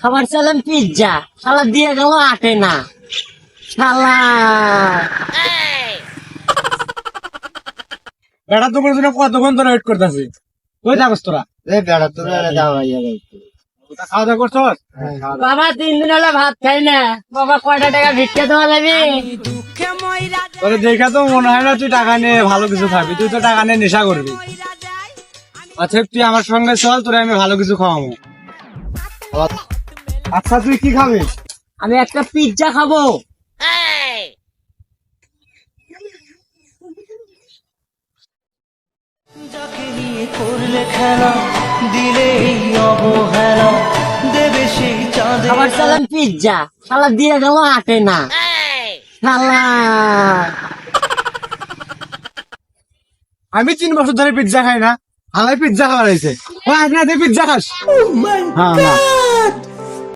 খাবার চাইলাম পিজ্জা। শালা দিয়ে গেল আটে না। শালা। বেটা তোমার জন্য কতক্ষণ ধরে ওয়েট করতেছি? কই থাকস তোরা? বেড়া তোরা খাওয়া দাওয়া করছস বাবা তিন দিন হলো ভাত খাই না। বাবা কয়টা টাকা ভিক্ষা দেওয়া লাগবে তোরে দেখা তো মনে হয় না তুই টাকা নিয়ে ভালো কিছু খাবি। তুই তো টাকা নিয়ে নেশা করবি। আচ্ছা তুই আমার সঙ্গে চল তোরে আমি ভালো কিছু খাওয়াবো। আচ্ছা তুই কি খাবি? আমি একটা পিজ্জা খাব। যাকে নিয়ে করলে খেলা দিলে অবহেলা দেবে সেই চাঁদে খাবার চাইলাম পিজ্জা শালা দিয়ে গেল আটে না। শালা। আমি তিন বছর ধরে পিৎজা খাই না। হালাই পিৎজা খাওয়া হয়েছে। পিৎজা খাস? হ্যাঁ হ্যাঁ